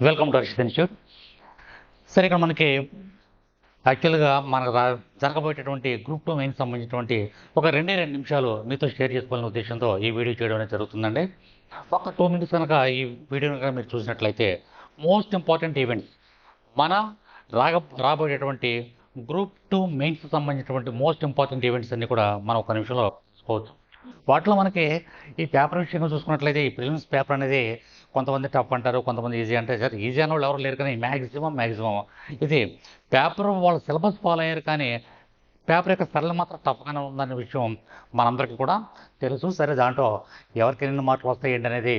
Welcome to Harshit institute సరే ఇక్కడ మనకి యాక్చువల్గా మనకు రా- జరగబోయేటటువంటి గ్రూప్ టూ మెయిన్ సంబంధించినటువంటి ఒక రెండే రెండు నిమిషాలు మీతో షేర్ చేసుకోవాలనే ఉద్దేశంతో ఈ వీడియో చేయడం అనేది జరుగుతుందండి. ఒక టూ మినిట్స్ కనుక ఈ వీడియో కనుక మీరు చూసినట్లయితే మోస్ట్ ఇంపార్టెంట్ ఈవెంట్స్ మన రాగ రాబోయేటటువంటి గ్రూప్ టూ మెయిన్స్ సంబంధించినటువంటి మోస్ట్ ఇంపార్టెంట్ ఈవెంట్స్ అన్ని కూడా మనం ఒక నిమిషంలో చూసుకోవచ్చు. వాటిలో మనకి ఈ పేపర్ విషయంగా చూసుకున్నట్లయితే ఈ ప్రిలిమ్స్ పేపర్ అనేది కొంతమంది టఫ్ అంటారు కొంతమంది ఈజీ అంటే సార్ ఈజీ అన్న వాళ్ళు ఎవరు లేరు కానీ మ్యాక్సిమం మ్యాక్సిమం ఇది పేపర్ వాళ్ళ సిలబస్ ఫాలో అయ్యారు కానీ పేపర్ యొక్క సరళ మాత్రం టఫ్గానే ఉందనే విషయం మనందరికీ కూడా తెలుసు. సరే దాంట్లో ఎవరికి ఎన్ని మార్కులు వస్తాయి ఏంటి అనేది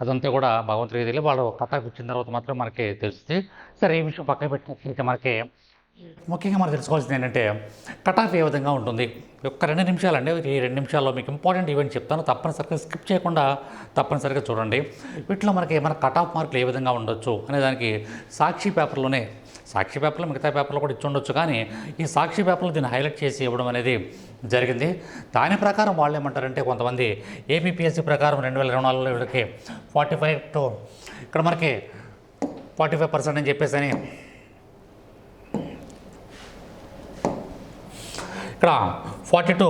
అదంతా కూడా భగవంతుడికి తెలియదు వాళ్ళు కథకు వచ్చిన తర్వాత మాత్రం మనకి తెలుస్తుంది. సరే ఈ విషయం పక్కన పెట్టినట్లయితే మనకి ముఖ్యంగా మనం తెలుసుకోవాల్సింది ఏంటంటే కట్ ఆఫ్ ఏ విధంగా ఉంటుంది? ఒక్క రెండు నిమిషాలండి. ఈ రెండు నిమిషాల్లో మీకు ఇంపార్టెంట్ ఈవెంట్ చెప్తాను. తప్పనిసరిగా స్కిప్ చేయకుండా తప్పనిసరిగా చూడండి. వీటిలో మనకి ఏమైనా కట్ ఆఫ్ మార్కులు ఏ విధంగా ఉండొచ్చు అనే దానికి సాక్షి పేపర్లోనే సాక్షి పేపర్లో మిగతా పేపర్లో కూడా ఇచ్చి ఉండొచ్చు. కానీ ఈ సాక్షి పేపర్లో దీన్ని హైలైట్ చేసి ఇవ్వడం అనేది జరిగింది. దాని ప్రకారం వాళ్ళు ఏమంటారంటే కొంతమంది ఏపీపీఎస్సీ ప్రకారం రెండు వేల ఇరవై నాలుగులో వీళ్ళకి ఫార్టీ ఫైవ్ టు ఇక్కడ మనకి ఫార్టీ ఫైవ్ పర్సెంట్ అని చెప్పేసి అని ఇక్కడ forty to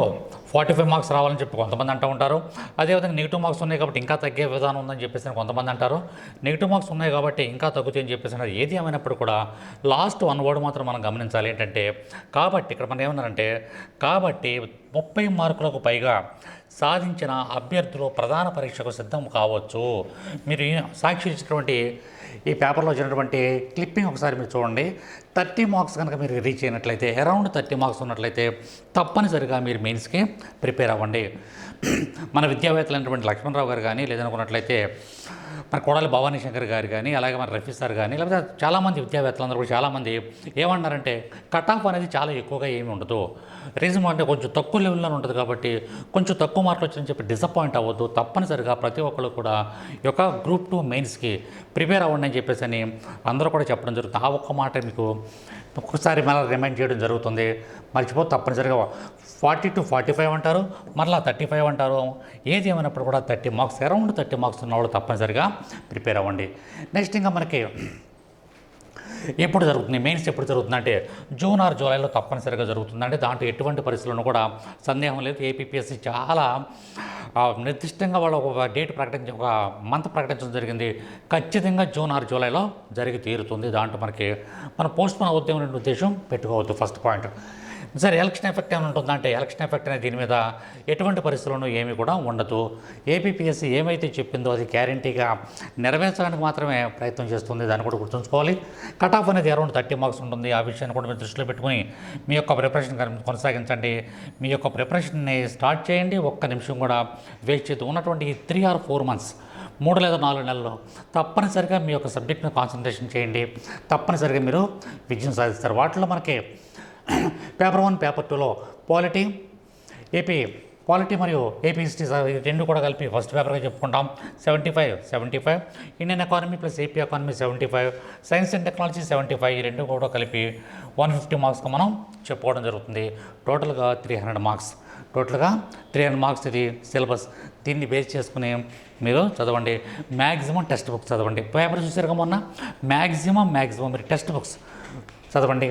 forty five marks రావాలని చెప్పి కొంతమంది అంటూ ఉంటారు. అదేవిధంగా నెగిటివ్ మార్క్స్ ఉన్నాయి కాబట్టి ఇంకా తగ్గే విధానం ఉందని చెప్పేసి కొంతమంది అంటారు. నెగిటివ్ మార్క్స్ ఉన్నాయి కాబట్టి ఇంకా తగ్గుతాయని చెప్పేసి అది ఏది ఏమైనప్పుడు కూడా లాస్ట్ వన్ వర్డ్ మాత్రం మనం గమనించాలి. ఏంటంటే కాబట్టి ఇక్కడ మనం ఏమన్నారంటే కాబట్టి ముప్పై మార్కులకు పైగా సాధించిన అభ్యర్థులు ప్రధాన పరీక్షకు సిద్ధం కావచ్చు. మీరు ఈ సాక్షి ఇచ్చినటువంటి ఈ పేపర్లో వచ్చినటువంటి క్లిప్పింగ్ ఒకసారి మీరు చూడండి. థర్టీ మార్క్స్ కనుక మీరు రీచ్ అయినట్లయితే అరౌండ్ థర్టీ మార్క్స్ ఉన్నట్లయితే తప్పనిసరిగా మీరు మెయిన్స్కి ప్రిపేర్ అవ్వండి. మన విద్యావేత్తలైనటువంటి లక్ష్మణరావు గారు కానీ లేదనుకున్నట్లయితే మన కోడలి భవానీ శంకర్ గారు కానీ అలాగే మన రఫీ సార్ కానీ లేకపోతే చాలామంది విద్యావేత్తలందరూ కూడా చాలామంది ఏమన్నారంటే కట్ ఆఫ్ అనేది చాలా ఎక్కువగా ఏమి ఉండదు. రీజన్ అంటే కొంచెం తక్కువ లెవెల్లో ఉంటుంది కాబట్టి కొంచెం తక్కువ మార్కులు వచ్చారని చెప్పి డిసప్పాయింట్ అవ్వద్దు. తప్పనిసరిగా ప్రతి ఒక్కరు కూడా ఈ యొక్క గ్రూప్ టూ మెయిన్స్కి ప్రిపేర్ అవ్వండి అని చెప్పేసి అని అందరూ కూడా చెప్పడం జరుగుతుంది. ఆ ఒక్క మాట మీకు ఒక్కసారి మళ్ళీ రిమైండ్ చేయడం జరుగుతుంది. మర్చిపో తప్పనిసరిగా ఫార్టీ టు ఫార్టీ ఫైవ్ అంటారు మరలా థర్టీ ఫైవ్ అంటారు. ఏది ఏమైనప్పుడు కూడా thirty marks around thirty marks ఉన్నవాళ్ళు తప్పనిసరిగా ప్రిపేర్ అవ్వండి. నెక్స్ట్ ఇంకా మనకి ఎప్పుడు జరుగుతుంది? మెయిన్స్ ఎప్పుడు జరుగుతుంది? అంటే జూన్ ఆర్ జూలైలో తప్పనిసరిగా జరుగుతుంది. అంటే దాంట్లో ఎటువంటి పరిస్థితులను కూడా సందేహం లేదు. ఏపీపీఎస్సీ చాలా నిర్దిష్టంగా వాళ్ళు ఒక డేట్ ప్రకటించి ఒక మంత్ ప్రకటించడం జరిగింది. ఖచ్చితంగా జూన్ ఆర్ జూలైలో జరిగి తీరుతుంది. దాంట్లో మనకి మన పోస్ట్ పోన్ అవుతాం ఉద్దేశం పెట్టుకోవద్దు. First point. సరే ఎలక్షన్ ఎఫెక్ట్ ఏమైనా ఉంటుందంటే ఎలక్షన్ ఎఫెక్ట్ అనేది దీని మీద ఎటువంటి పరిస్థితుల్లోనూ ఏమీ కూడా ఉండదు. ఏపీపీఎస్సీ ఏమైతే చెప్పిందో అది గ్యారంటీగా నెరవేర్చడానికి మాత్రమే ప్రయత్నం చేస్తుంది. దాన్ని కూడా గుర్తుంచుకోవాలి. కట్ ఆఫ్ అనేది అరౌండ్ థర్టీ మార్క్స్ ఉంటుంది. ఆ విషయాన్ని కూడా మీరు దృష్టిలో పెట్టుకుని మీ యొక్క ప్రిపరేషన్ కొనసాగించండి. మీ యొక్క ప్రిపరేషన్ని స్టార్ట్ చేయండి. ఒక్క నిమిషం కూడా వేస్ట్ చేస్తూ ఉన్నటువంటి ఈ త్రీ ఆర్ ఫోర్ మంత్స్ మూడు లేదా నాలుగు నెలల్లో తప్పనిసరిగా మీ యొక్క సబ్జెక్ట్ని కాన్సన్ట్రేషన్ చేయండి. తప్పనిసరిగా మీరు విజయం సాధిస్తారు. వాటిలో మనకి పేపర్ వన్ పేపర్ టూలో పాలిటీ ఏపీ పాలిటీ మరియు ఏపీ రెండు కూడా కలిపి ఫస్ట్ పేపర్గా చెప్పుకుంటాం. Seventy five seventy five Indian economy plus AP economy seventy five science and technology seventy five ఈ రెండు కూడా కలిపి వన్ ఫిఫ్టీ మార్క్స్గా మనం చెప్పుకోవడం జరుగుతుంది. టోటల్గా త్రీ హండ్రెడ్ మార్క్స్ టోటల్గా త్రీ హండ్రెడ్ మార్క్స్ ఇది సిలబస్ దీన్ని బేస్ చేసుకుని మీరు చదవండి. మ్యాక్సిమం టెక్స్ట్ బుక్స్ చదవండి. పేపర్ చూసారుగా మొన్న? మ్యాక్సిమం మ్యాక్సిమం మీరు టెక్స్ట్ బుక్స్ చదవండి.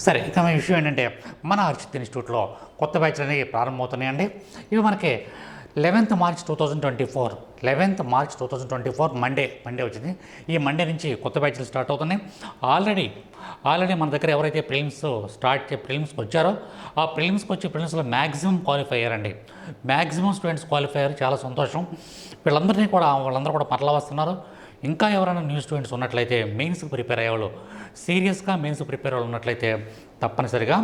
సరే ఇక మన విషయం ఏంటంటే మన హర్షిత్ ఇన్స్టిట్యూట్లో కొత్త బ్యాచ్లు అనేవి ప్రారంభమవుతున్నాయండి. ఇవి మనకి eleventh March two thousand twenty four eleventh March two thousand twenty four Monday Monday వచ్చింది. ఈ మండే నుంచి కొత్త బ్యాచ్లు స్టార్ట్ అవుతున్నాయి. ఆల్రెడీ ఆల్రెడీ మన దగ్గర ఎవరైతే ప్రిలిమ్స్ స్టార్ట్ చే ప్రిలిమ్స్కి వచ్చారో ఆ ప్రిలిమ్స్కి వచ్చి ప్రిలిమ్స్లో మ్యాక్సిమం క్వాలిఫై అయ్యారండి. మ్యాక్సిమం స్టూడెంట్స్ క్వాలిఫై అయ్యారు. చాలా సంతోషం. వీళ్ళందరినీ కూడా వాళ్ళందరూ కూడా మరలా వస్తున్నారు. ఇంకా ఎవరైనా న్యూ స్టూడెంట్స్ ఉన్నట్లయితే మెయిన్స్కి ప్రిపేర్ అయ్యేవాళ్ళు సీరియస్గా మెయిన్స్ ప్రిపేర్ అయ్యేవాళ్ళు ఉన్నట్లయితే తప్పనిసరిగా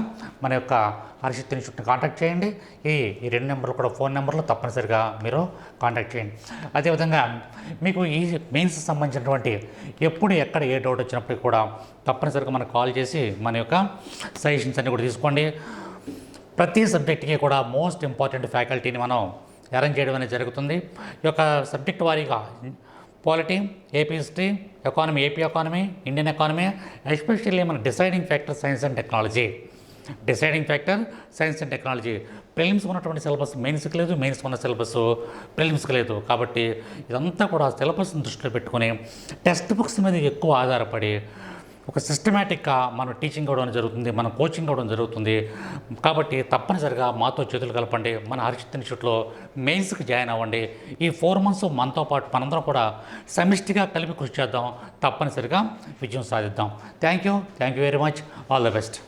మన యొక్క హర్షిత్ ఇన్స్టిట్యూట్ని కాంటాక్ట్ చేయండి. ఈ ఈ రెండు నెంబర్లు కూడా ఫోన్ నెంబర్లు తప్పనిసరిగా మీరు కాంటాక్ట్ చేయండి. అదేవిధంగా మీకు ఈ మెయిన్స్ సంబంధించినటువంటి ఎప్పుడు ఎక్కడ ఏ డౌట్ వచ్చినప్పటికీ కూడా తప్పనిసరిగా మనకు కాల్ చేసి మన యొక్క సజెషన్స్ అన్ని కూడా తీసుకోండి. ప్రతి సబ్జెక్ట్కి కూడా మోస్ట్ ఇంపార్టెంట్ ఫ్యాకల్టీని మనం అరేంజ్ చేయడం అనేది జరుగుతుంది. ఈ యొక్క సబ్జెక్ట్ వారీగా polity AP history economy AP economy Indian economy especially మన deciding factor science and technology deciding factor science and technology prelims ఉన్నటువంటి సిలబస్ మెయిన్స్కి లేదు మెయిన్స్ ఉన్న సిలబస్ ప్రిలిమ్స్కి లేదు. కాబట్టి ఇదంతా కూడా సిలబస్ని దృష్టిలో పెట్టుకుని టెక్స్ట్ బుక్స్ మీద ఎక్కువ ఆధారపడి ఒక సిస్టమేటిక్గా మనం టీచింగ్ అవ్వడం జరుగుతుంది మనం కోచింగ్ అవ్వడం జరుగుతుంది. కాబట్టి తప్పనిసరిగా మాతో చేతులు కలపండి మన హరిచిత్ ఇన్స్టిట్యూట్లో మెయిన్స్కి జాయిన్ అవ్వండి. ఈ ఫోర్ మంత్స్ మనతో పాటు మనందరం కూడా సమిష్టిగా కలిపి కృషి చేద్దాం తప్పనిసరిగా విజయం సాధిద్దాం. Thank you thank you very much all the best